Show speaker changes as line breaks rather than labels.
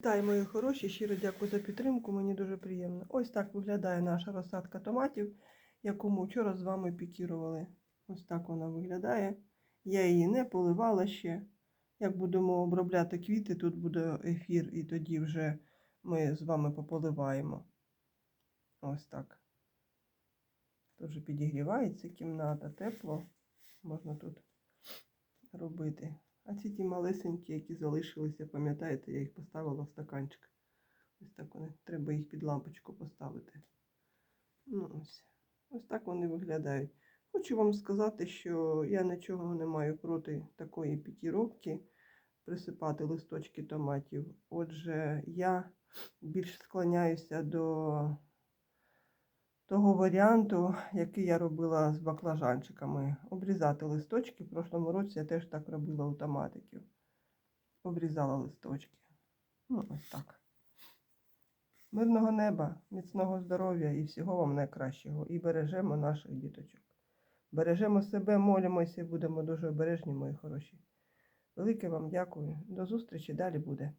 Вітаю, мої хороші, щиро дякую за підтримку, мені дуже приємно. Ось так виглядає наша розсадка томатів, яку ми вчора з вами пікірували. Ось так вона виглядає. Я її не поливала ще. Як будемо обробляти квіти, тут буде ефір, і тоді вже ми з вами пополиваємо. Ось так. Тут вже підігрівається кімната, тепло. Можна тут робити. А ці ті малесенькі, які залишилися, пам'ятаєте, я їх поставила в стаканчик. Ось так вони. Треба їх під лампочку поставити. Ну, ось. ось так вони виглядають. Хочу вам сказати, що я нічого не маю проти такої пікіровки, присипати листочки томатів. Отже, я більш склоняюся до того варіанту, який я робила з баклажанчиками. Обрізати листочки. В прошлому році я теж так робила у томатиків. Обрізала листочки. Ну, ось так. Мирного неба, міцного здоров'я і всього вам найкращого. І бережемо наших діточок. Бережемо себе, молимося і будемо дуже обережні, мої хороші. Велике вам дякую. До зустрічі далі буде.